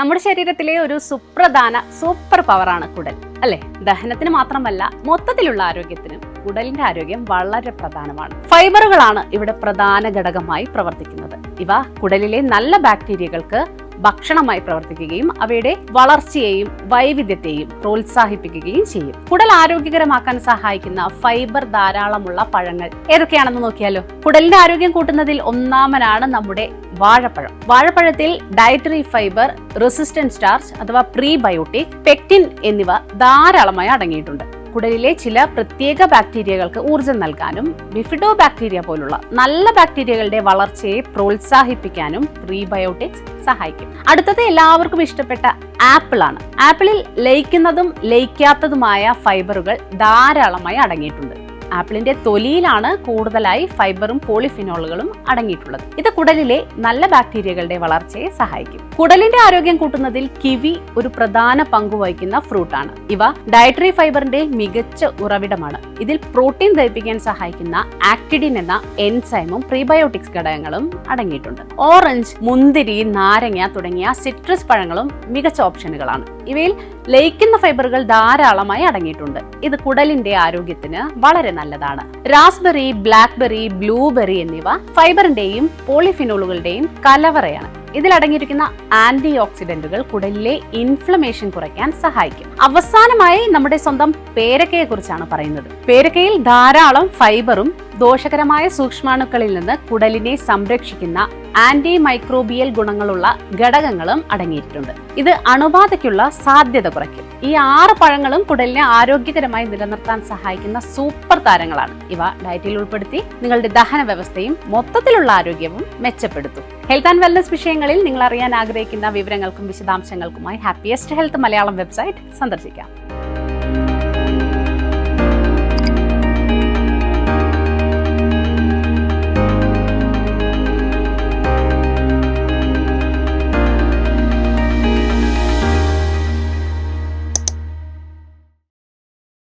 നമ്മുടെ ശരീരത്തിലെ ഒരു സുപ്രധാന സൂപ്പർ പവറാണ് കുടൽ അല്ലെ? ദഹനത്തിന് മാത്രമല്ല മൊത്തത്തിലുള്ള ആരോഗ്യത്തിനും കുടലിന്റെ ആരോഗ്യം വളരെ പ്രധാനമാണ്. ഫൈബറുകളാണ് ഇവിടെ പ്രധാന ഘടകമായി പ്രവർത്തിക്കുന്നത്. ഇവ കുടലിലെ നല്ല ബാക്ടീരിയകൾക്ക് ഭക്ഷണമായി പ്രവർത്തിക്കുകയും അവയുടെ വളർച്ചയെയും വൈവിധ്യത്തെയും പ്രോത്സാഹിപ്പിക്കുകയും ചെയ്യും. കുടൽ ആരോഗ്യകരമാക്കാൻ സഹായിക്കുന്ന ഫൈബർ ധാരാളമുള്ള പഴങ്ങൾ ഏതൊക്കെയാണെന്ന് നോക്കിയാലോ? കുടലിന്റെ ആരോഗ്യം കൂട്ടുന്നതിൽ ഒന്നാമനാണ് നമ്മുടെ വാഴപ്പഴം. വാഴപ്പഴത്തിൽ ഡയറ്ററി ഫൈബർ റെസിസ്റ്റന്റ് സ്റ്റാർച്ച് അഥവാ പ്രീബയോട്ടിക് പെക്റ്റിൻ എന്നിവ ധാരാളമായി അടങ്ങിയിട്ടുണ്ട്. കുടലിലെ ചില പ്രത്യേക ബാക്ടീരിയകൾക്ക് ഊർജം നൽകാനും ബിഫിഡോ ബാക്ടീരിയ പോലുള്ള നല്ല ബാക്ടീരിയകളുടെ വളർച്ചയെ പ്രോത്സാഹിപ്പിക്കാനും പ്രീബയോട്ടിക്സ് സഹായിക്കും. അടുത്തത് എല്ലാവർക്കും ഇഷ്ടപ്പെട്ട ആപ്പിൾ ആണ് ആപ്പിളിൽ ലയിക്കുന്നതും ലയിക്കാത്തതുമായ ഫൈബറുകൾ ധാരാളമായി അടങ്ങിയിട്ടുണ്ട്. ആപ്പിളിന്റെ തൊലിയിലാണ് കൂടുതലായി ഫൈബറും പോളിഫിനോളുകളും അടങ്ങിയിട്ടുള്ളത്. ഇത് കുടലിലെ നല്ല ബാക്ടീരിയകളുടെ വളർച്ചയെ സഹായിക്കും. കുടലിന്റെ ആരോഗ്യം കൂട്ടുന്നതിൽ കിവി ഒരു പ്രധാന പങ്ക് വഹിക്കുന്ന ഫ്രൂട്ടാണ്. ഇവ ഡയറ്ററി ഫൈബറിന്റെ മികച്ച ഉറവിടമാണ്. ഇതിൽ പ്രോട്ടീൻ ദഹിപ്പിക്കാൻ സഹായിക്കുന്ന ആക്ടിഡിൻ എന്ന എൻസൈമും പ്രീബയോട്ടിക്സ് ഘടകങ്ങളും അടങ്ങിയിട്ടുണ്ട്. ഓറഞ്ച് മുന്തിരി നാരങ്ങ തുടങ്ങിയ സിട്രസ് പഴങ്ങളും മികച്ച ഓപ്ഷനുകളാണ്. ഇവയിൽ ലയിക്കുന്ന ഫൈബറുകൾ ധാരാളമായി അടങ്ങിയിട്ടുണ്ട്. ഇത് കുടലിന്റെ ആരോഗ്യത്തിന് വളരെ നല്ലതാണ്. റാസ്ബെറി ബ്ലാക്ക്ബെറി ബ്ലൂബെറി എന്നിവ ഫൈബറിന്റെയും പോളിഫിനോളുകളുടെയും കലവറയാണ്. ഇതിൽ അടങ്ങിയിരിക്കുന്ന ആന്റി ഓക്സിഡന്റുകൾ കുടലിലെ ഇൻഫ്ലമേഷൻ കുറയ്ക്കാൻ സഹായിക്കും. അവസാനമായി നമ്മുടെ സ്വന്തം പേരക്കയെ കുറിച്ചാണ് പറയുന്നത്. പേരക്കയിൽ ധാരാളം ഫൈബറും ദോഷകരമായ സൂക്ഷ്മാണുക്കളിൽ നിന്ന് കുടലിനെ സംരക്ഷിക്കുന്ന ആന്റി മൈക്രോബിയൽ ഗുണങ്ങളുള്ള ഘടകങ്ങളും അടങ്ങിയിട്ടുണ്ട്. ഇത് അണുബാധയ്ക്കുള്ള സാധ്യത കുറയ്ക്കും. ഈ ആറ് പഴങ്ങളും കുടലിനെ ആരോഗ്യകരമായി നിലനിർത്താൻ സഹായിക്കുന്ന സൂപ്പർ താരങ്ങളാണ്. ഇവ ഡയറ്റിൽ ഉൾപ്പെടുത്തി നിങ്ങളുടെ ദഹന വ്യവസ്ഥയും മൊത്തത്തിലുള്ള ആരോഗ്യവും മെച്ചപ്പെടുത്തും. ഹെൽത്ത് ആൻഡ് വെൽനസ് വിഷയങ്ങളിൽ നിങ്ങൾ അറിയാൻ ആഗ്രഹിക്കുന്ന വിവരങ്ങൾക്കും വിശദാംശങ്ങൾക്കുമായി ഹാപ്പിയസ്റ്റ് ഹെൽത്ത് മലയാളം വെബ്സൈറ്റ് സന്ദർശിക്കാം.